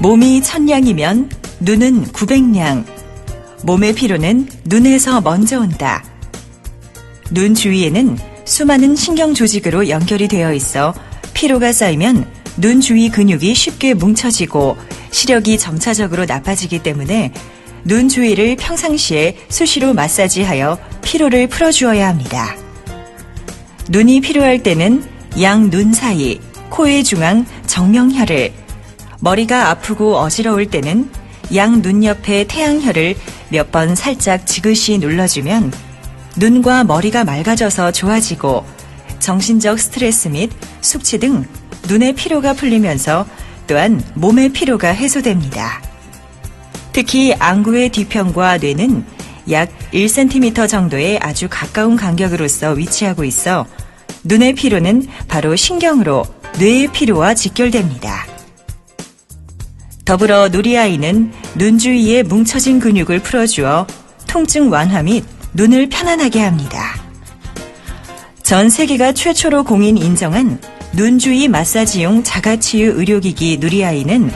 몸이 천냥이면 눈은 구백냥. 몸의 피로는 눈에서 먼저 온다. 눈 주위에는 수많은 신경 조직으로 연결이 되어 있어 피로가 쌓이면 눈 주위 근육이 쉽게 뭉쳐지고 시력이 점차적으로 나빠지기 때문에 눈 주위를 평상시에 수시로 마사지하여 피로를 풀어주어야 합니다. 눈이 필요할 때는 양 눈 사이, 코의 중앙 정명혈을, 머리가 아프고 어지러울 때는 양 눈 옆에 태양혈을 몇 번 살짝 지그시 눌러주면 눈과 머리가 맑아져서 좋아지고 정신적 스트레스 및 숙취 등 눈의 피로가 풀리면서 또한 몸의 피로가 해소됩니다. 특히 안구의 뒤편과 뇌는 약 1cm 정도의 아주 가까운 간격으로서 위치하고 있어 눈의 피로는 바로 신경으로 뇌의 피로와 직결됩니다. 더불어 누리아이는 눈 주위에 뭉쳐진 근육을 풀어주어 통증 완화 및 눈을 편안하게 합니다. 전 세계가 최초로 공인 인정한 눈 주위 마사지용 자가치유 의료기기 누리아이는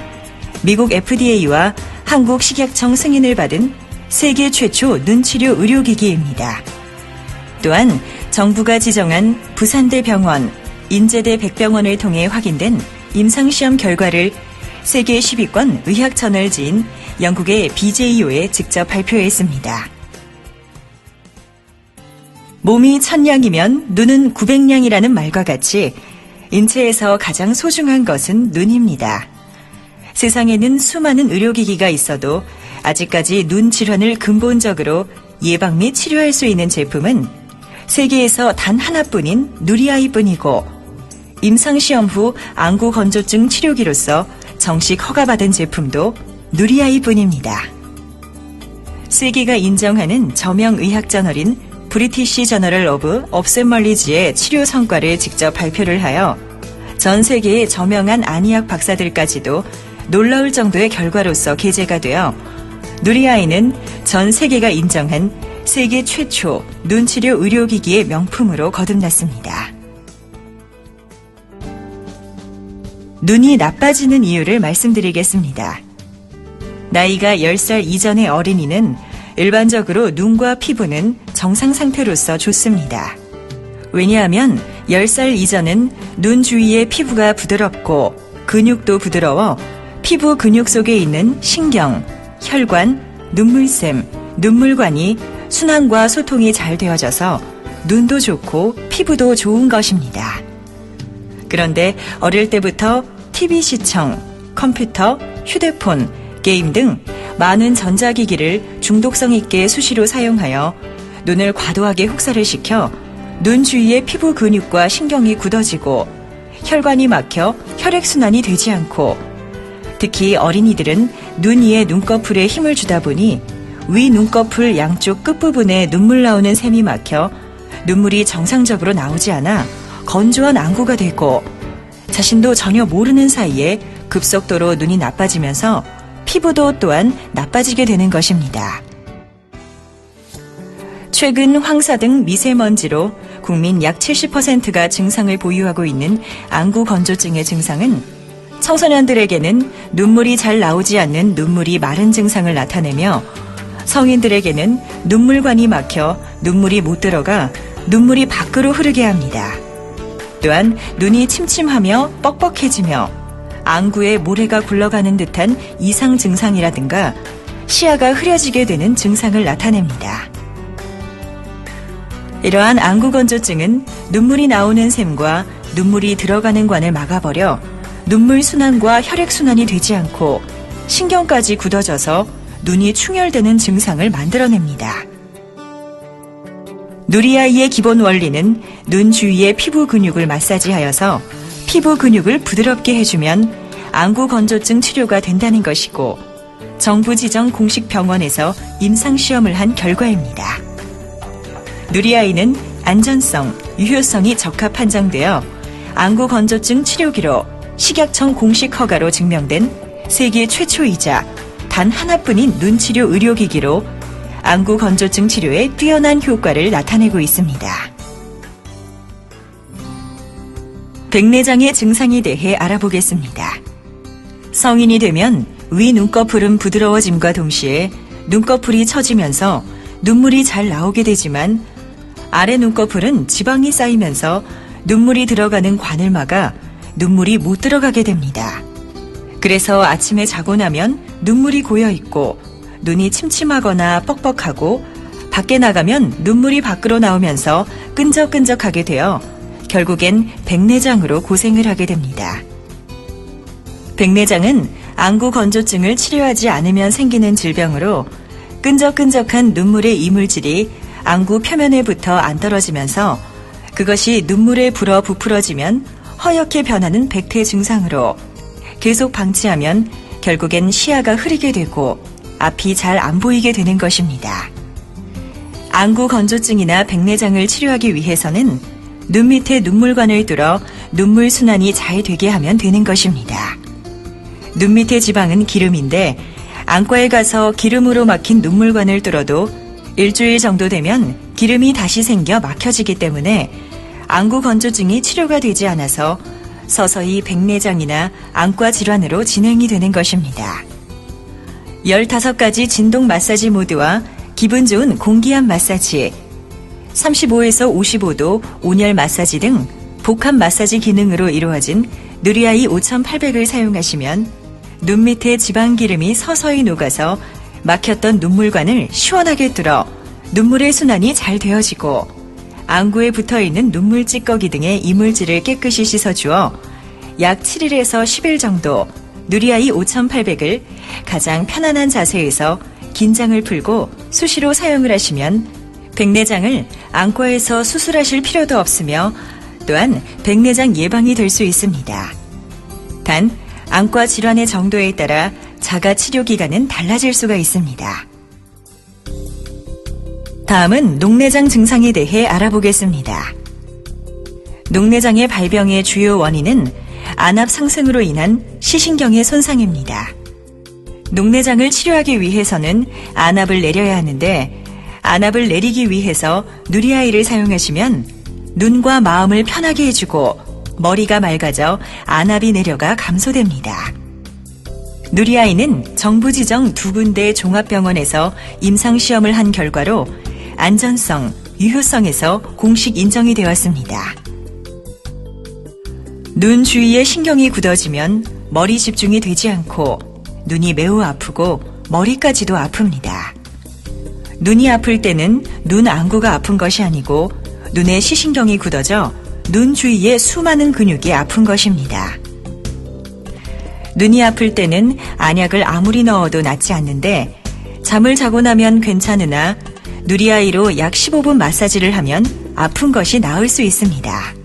미국 FDA와 한국 식약청 승인을 받은 세계 최초 눈치료 의료기기입니다. 또한 정부가 지정한 부산대 병원, 인제대 백병원을 통해 확인된 임상시험 결과를 세계 10위권 의학 저널지인 영국의 BJO에 직접 발표했습니다. 몸이 천냥이면 눈은 구백냥이라는 말과 같이 인체에서 가장 소중한 것은 눈입니다. 세상에는 수많은 의료기기가 있어도 아직까지 눈 질환을 근본적으로 예방 및 치료할 수 있는 제품은 세계에서 단 하나뿐인 누리아이뿐이고 임상시험 후 안구 건조증 치료기로서 정식 허가받은 제품도 누리아이 뿐입니다. 세계가 인정하는 저명 의학 저널인 브리티시 저널 오브 업셈멀리지의 치료 성과를 직접 발표를 하여 전 세계의 저명한 안의학 박사들까지도 놀라울 정도의 결과로서 게재가 되어 누리아이는 전 세계가 인정한 세계 최초 눈치료 의료기기의 명품으로 거듭났습니다. 눈이 나빠지는 이유를 말씀드리겠습니다. 나이가 10살 이전의 어린이는 일반적으로 눈과 피부는 정상 상태로서 좋습니다. 왜냐하면 10살 이전은 눈 주위의 피부가 부드럽고 근육도 부드러워 피부 근육 속에 있는 신경, 혈관, 눈물샘, 눈물관이 순환과 소통이 잘 되어져서 눈도 좋고 피부도 좋은 것입니다. 그런데 어릴 때부터 TV 시청, 컴퓨터, 휴대폰, 게임 등 많은 전자기기를 중독성 있게 수시로 사용하여 눈을 과도하게 혹사를 시켜 눈 주위의 피부 근육과 신경이 굳어지고 혈관이 막혀 혈액순환이 되지 않고 특히 어린이들은 눈 위에 눈꺼풀에 힘을 주다 보니 위 눈꺼풀 양쪽 끝부분에 눈물 나오는 샘이 막혀 눈물이 정상적으로 나오지 않아 건조한 안구가 되고 자신도 전혀 모르는 사이에 급속도로 눈이 나빠지면서 피부도 또한 나빠지게 되는 것입니다. 최근 황사 등 미세먼지로 국민 약 70%가 증상을 보유하고 있는 안구 건조증의 증상은 청소년들에게는 눈물이 잘 나오지 않는 눈물이 마른 증상을 나타내며 성인들에게는 눈물관이 막혀 눈물이 못 들어가 눈물이 밖으로 흐르게 합니다. 또한 눈이 침침하며 뻑뻑해지며 안구에 모래가 굴러가는 듯한 이상 증상이라든가 시야가 흐려지게 되는 증상을 나타냅니다. 이러한 안구 건조증은 눈물이 나오는 샘과 눈물이 들어가는 관을 막아버려 눈물 순환과 혈액 순환이 되지 않고 신경까지 굳어져서 눈이 충혈되는 증상을 만들어냅니다. 누리아이의 기본 원리는 눈 주위의 피부 근육을 마사지하여서 피부 근육을 부드럽게 해주면 안구 건조증 치료가 된다는 것이고 정부 지정 공식 병원에서 임상 시험을 한 결과입니다. 누리아이는 안전성, 유효성이 적합 판정되어 안구 건조증 치료기로 식약청 공식 허가로 증명된 세계 최초이자 단 하나뿐인 눈치료 의료기기로 안구 건조증 치료에 뛰어난 효과를 나타내고 있습니다. 백내장의 증상에 대해 알아보겠습니다. 성인이 되면 위 눈꺼풀은 부드러워짐과 동시에 눈꺼풀이 처지면서 눈물이 잘 나오게 되지만 아래 눈꺼풀은 지방이 쌓이면서 눈물이 들어가는 관을 막아 눈물이 못 들어가게 됩니다. 그래서 아침에 자고 나면 눈물이 고여 있고 눈이 침침하거나 뻑뻑하고 밖에 나가면 눈물이 밖으로 나오면서 끈적끈적하게 되어 결국엔 백내장으로 고생을 하게 됩니다. 백내장은 안구 건조증을 치료하지 않으면 생기는 질병으로 끈적끈적한 눈물의 이물질이 안구 표면에 붙어 안 떨어지면서 그것이 눈물에 불어 부풀어지면 허옇게 변하는 백태 증상으로 계속 방치하면 결국엔 시야가 흐리게 되고 앞이 잘 안 보이게 되는 것입니다. 안구 건조증이나 백내장을 치료하기 위해서는 눈 밑에 눈물관을 뚫어 눈물 순환이 잘 되게 하면 되는 것입니다. 눈 밑의 지방은 기름인데 안과에 가서 기름으로 막힌 눈물관을 뚫어도 일주일 정도 되면 기름이 다시 생겨 막혀지기 때문에 안구 건조증이 치료가 되지 않아서 서서히 백내장이나 안과 질환으로 진행이 되는 것입니다. 15가지 진동 마사지 모드와 기분 좋은 공기압 마사지, 35에서 55도 온열 마사지 등 복합 마사지 기능으로 이루어진 누리아이 5800을 사용하시면 눈 밑에 지방 기름이 서서히 녹아서 막혔던 눈물관을 시원하게 뚫어 눈물의 순환이 잘 되어지고 안구에 붙어 있는 눈물 찌꺼기 등의 이물질을 깨끗이 씻어주어 약 7일에서 10일 정도 누리아이 5800을 가장 편안한 자세에서 긴장을 풀고 수시로 사용을 하시면 백내장을 안과에서 수술하실 필요도 없으며 또한 백내장 예방이 될 수 있습니다. 단 안과 질환의 정도에 따라 자가 치료 기간은 달라질 수가 있습니다. 다음은 녹내장 증상에 대해 알아보겠습니다. 녹내장의 발병의 주요 원인은 안압 상승으로 인한 시신경의 손상입니다. 녹내장을 치료하기 위해서는 안압을 내려야 하는데 안압을 내리기 위해서 누리아이를 사용하시면 눈과 마음을 편하게 해주고 머리가 맑아져 안압이 내려가 감소됩니다. 누리아이는 정부 지정 두 군데 종합병원에서 임상시험을 한 결과로 안전성, 유효성에서 공식 인정이 되었습니다. 눈 주위에 신경이 굳어지면 머리 집중이 되지 않고 눈이 매우 아프고 머리까지도 아픕니다. 눈이 아플 때는 눈 안구가 아픈 것이 아니고 눈에 시신경이 굳어져 눈 주위에 수많은 근육이 아픈 것입니다. 눈이 아플 때는 안약을 아무리 넣어도 낫지 않는데 잠을 자고 나면 괜찮으나 누리아이로 약 15분 마사지를 하면 아픈 것이 나을 수 있습니다.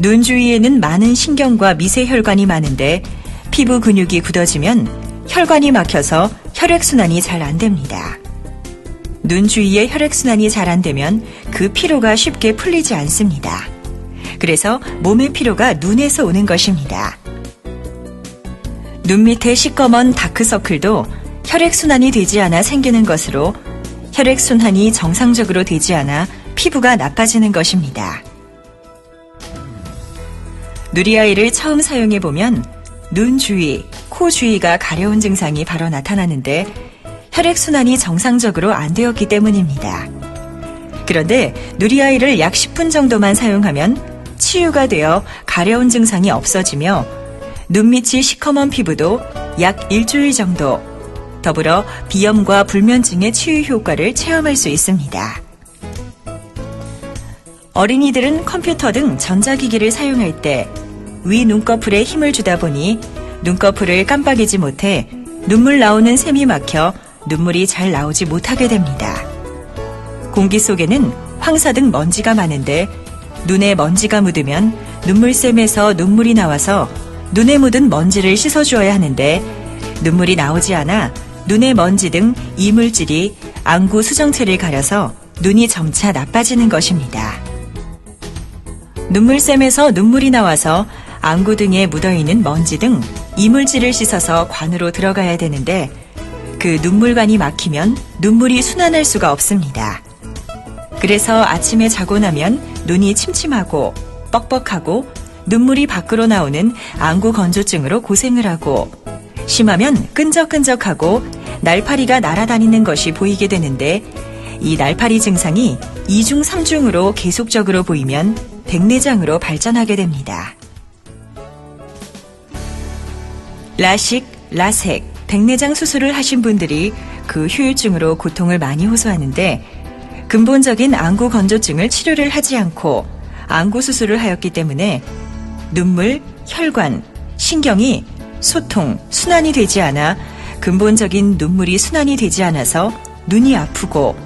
눈 주위에는 많은 신경과 미세혈관이 많은데 피부 근육이 굳어지면 혈관이 막혀서 혈액순환이 잘 안 됩니다. 눈 주위에 혈액순환이 잘 안 되면 그 피로가 쉽게 풀리지 않습니다. 그래서 몸의 피로가 눈에서 오는 것입니다. 눈 밑에 시꺼먼 다크서클도 혈액순환이 되지 않아 생기는 것으로 혈액순환이 정상적으로 되지 않아 피부가 나빠지는 것입니다. 누리아이를 처음 사용해 보면 눈 주위, 코 주위가 가려운 증상이 바로 나타나는데 혈액순환이 정상적으로 안 되었기 때문입니다. 그런데 누리아이를 약 10분 정도만 사용하면 치유가 되어 가려운 증상이 없어지며 눈 밑이 시커먼 피부도 약 일주일 정도 더불어 비염과 불면증의 치유 효과를 체험할 수 있습니다. 어린이들은 컴퓨터 등 전자기기를 사용할 때 위 눈꺼풀에 힘을 주다 보니 눈꺼풀을 깜빡이지 못해 눈물 나오는 샘이 막혀 눈물이 잘 나오지 못하게 됩니다. 공기 속에는 황사 등 먼지가 많은데 눈에 먼지가 묻으면 눈물샘에서 눈물이 나와서 눈에 묻은 먼지를 씻어주어야 하는데 눈물이 나오지 않아 눈의 먼지 등 이물질이 안구 수정체를 가려서 눈이 점차 나빠지는 것입니다. 눈물샘에서 눈물이 나와서 안구 등에 묻어있는 먼지 등 이물질을 씻어서 관으로 들어가야 되는데 그 눈물관이 막히면 눈물이 순환할 수가 없습니다. 그래서 아침에 자고 나면 눈이 침침하고 뻑뻑하고 눈물이 밖으로 나오는 안구 건조증으로 고생을 하고 심하면 끈적끈적하고 날파리가 날아다니는 것이 보이게 되는데 이 날파리 증상이 2중, 3중으로 계속적으로 보이면 백내장으로 발전하게 됩니다. 라식, 라섹, 백내장 수술을 하신 분들이 그 후유증으로 고통을 많이 호소하는데 근본적인 안구 건조증을 치료를 하지 않고 안구 수술을 하였기 때문에 눈물, 혈관, 신경이 소통, 순환이 되지 않아 근본적인 눈물이 순환이 되지 않아서 눈이 아프고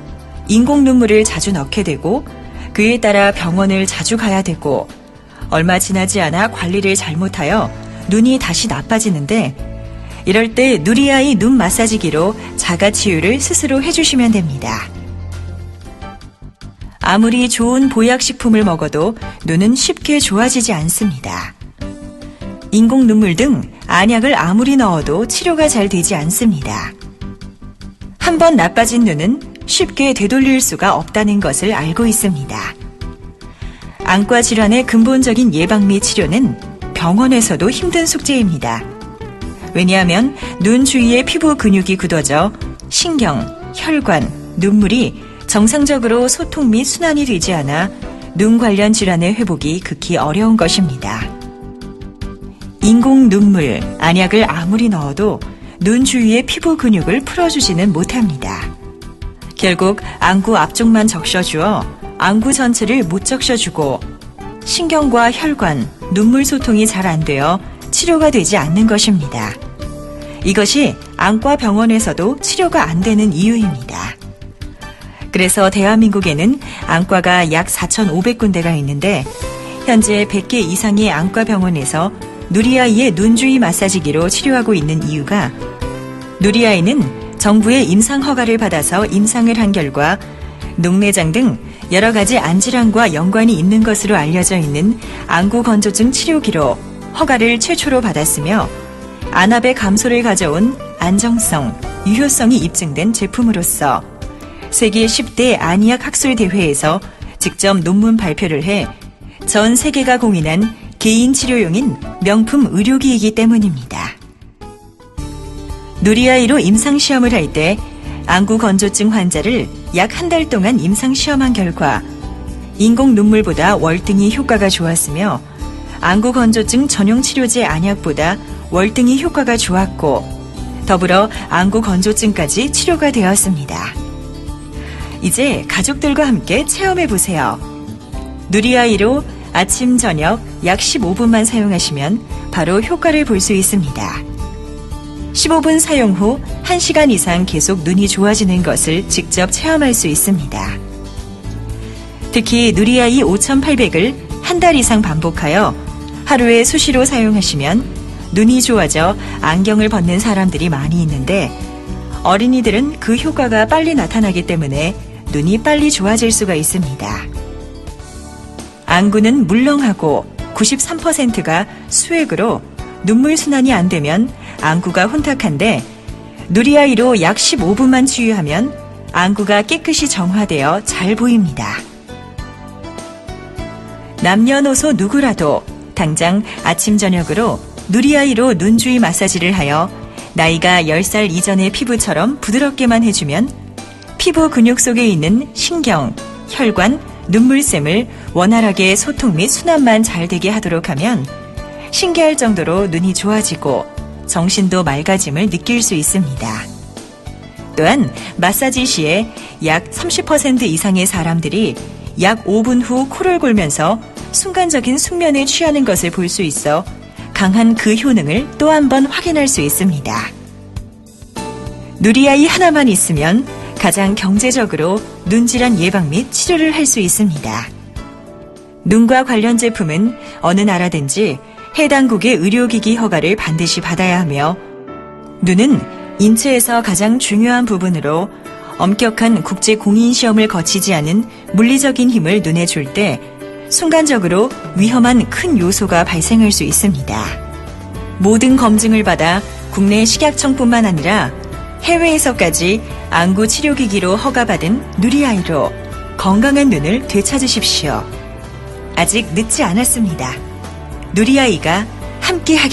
인공 눈물을 자주 넣게 되고 그에 따라 병원을 자주 가야 되고 얼마 지나지 않아 관리를 잘못하여 눈이 다시 나빠지는데 이럴 때 누리아이 눈 마사지기로 자가 치유를 스스로 해주시면 됩니다. 아무리 좋은 보약식품을 먹어도 눈은 쉽게 좋아지지 않습니다. 인공 눈물 등 안약을 아무리 넣어도 치료가 잘 되지 않습니다. 한 번 나빠진 눈은 쉽게 되돌릴 수가 없다는 것을 알고 있습니다. 안과 질환의 근본적인 예방 및 치료는 병원에서도 힘든 숙제입니다. 왜냐하면 눈 주위의 피부 근육이 굳어져 신경, 혈관, 눈물이 정상적으로 소통 및 순환이 되지 않아 눈 관련 질환의 회복이 극히 어려운 것입니다. 인공 눈물, 안약을 아무리 넣어도 눈 주위의 피부 근육을 풀어주지는 못합니다. 결국 안구 앞쪽만 적셔주어 안구 전체를 못 적셔주고 신경과 혈관, 눈물 소통이 잘 안 되어 치료가 되지 않는 것입니다. 이것이 안과 병원에서도 치료가 안 되는 이유입니다. 그래서 대한민국에는 안과가 약 4,500군데가 있는데 현재 100개 이상의 안과 병원에서 누리아이의 눈 주위 마사지기로 치료하고 있는 이유가 누리아이는 정부의 임상 허가를 받아서 임상을 한 결과 녹내장 등 여러 가지 안질환과 연관이 있는 것으로 알려져 있는 안구 건조증 치료기로 허가를 최초로 받았으며 안압의 감소를 가져온 안정성, 유효성이 입증된 제품으로서 세계 10대 안의학 학술 대회에서 직접 논문 발표를 해 전 세계가 공인한 개인 치료용인 명품 의료기이기 때문입니다. 누리아이로 임상시험을 할 때 안구 건조증 환자를 약 한 달 동안 임상시험한 결과 인공 눈물보다 월등히 효과가 좋았으며 안구 건조증 전용 치료제 안약보다 월등히 효과가 좋았고 더불어 안구 건조증까지 치료가 되었습니다. 이제 가족들과 함께 체험해 보세요. 누리아이로 아침, 저녁 약 15분만 사용하시면 바로 효과를 볼 수 있습니다. 15분 사용 후 1시간 이상 계속 눈이 좋아지는 것을 직접 체험할 수 있습니다. 특히 누리아이 5800을 한 달 이상 반복하여 하루에 수시로 사용하시면 눈이 좋아져 안경을 벗는 사람들이 많이 있는데 어린이들은 그 효과가 빨리 나타나기 때문에 눈이 빨리 좋아질 수가 있습니다. 안구는 물렁하고 93%가 수액으로 눈물 순환이 안 되면 안구가 혼탁한데 누리아이로 약 15분만 치유하면 안구가 깨끗이 정화되어 잘 보입니다. 남녀노소 누구라도 당장 아침 저녁으로 누리아이로 눈 주위 마사지를 하여 나이가 10살 이전의 피부처럼 부드럽게만 해주면 피부 근육 속에 있는 신경, 혈관, 눈물샘을 원활하게 소통 및 순환만 잘 되게 하도록 하면 신기할 정도로 눈이 좋아지고 정신도 맑아짐을 느낄 수 있습니다. 또한 마사지 시에 약 30% 이상의 사람들이 약 5분 후 코를 골면서 순간적인 숙면에 취하는 것을 볼 수 있어 강한 그 효능을 또 한 번 확인할 수 있습니다. 누리아이 하나만 있으면 가장 경제적으로 눈질환 예방 및 치료를 할 수 있습니다. 눈과 관련 제품은 어느 나라든지 해당국의 의료기기 허가를 반드시 받아야 하며 눈은 인체에서 가장 중요한 부분으로 엄격한 국제 공인 시험을 거치지 않은 물리적인 힘을 눈에 줄 때 순간적으로 위험한 큰 요소가 발생할 수 있습니다. 모든 검증을 받아 국내 식약청뿐만 아니라 해외에서까지 안구 치료기기로 허가받은 누리아이로 건강한 눈을 되찾으십시오. 아직 늦지 않았습니다. 누리아이가 함께 하겠습니다.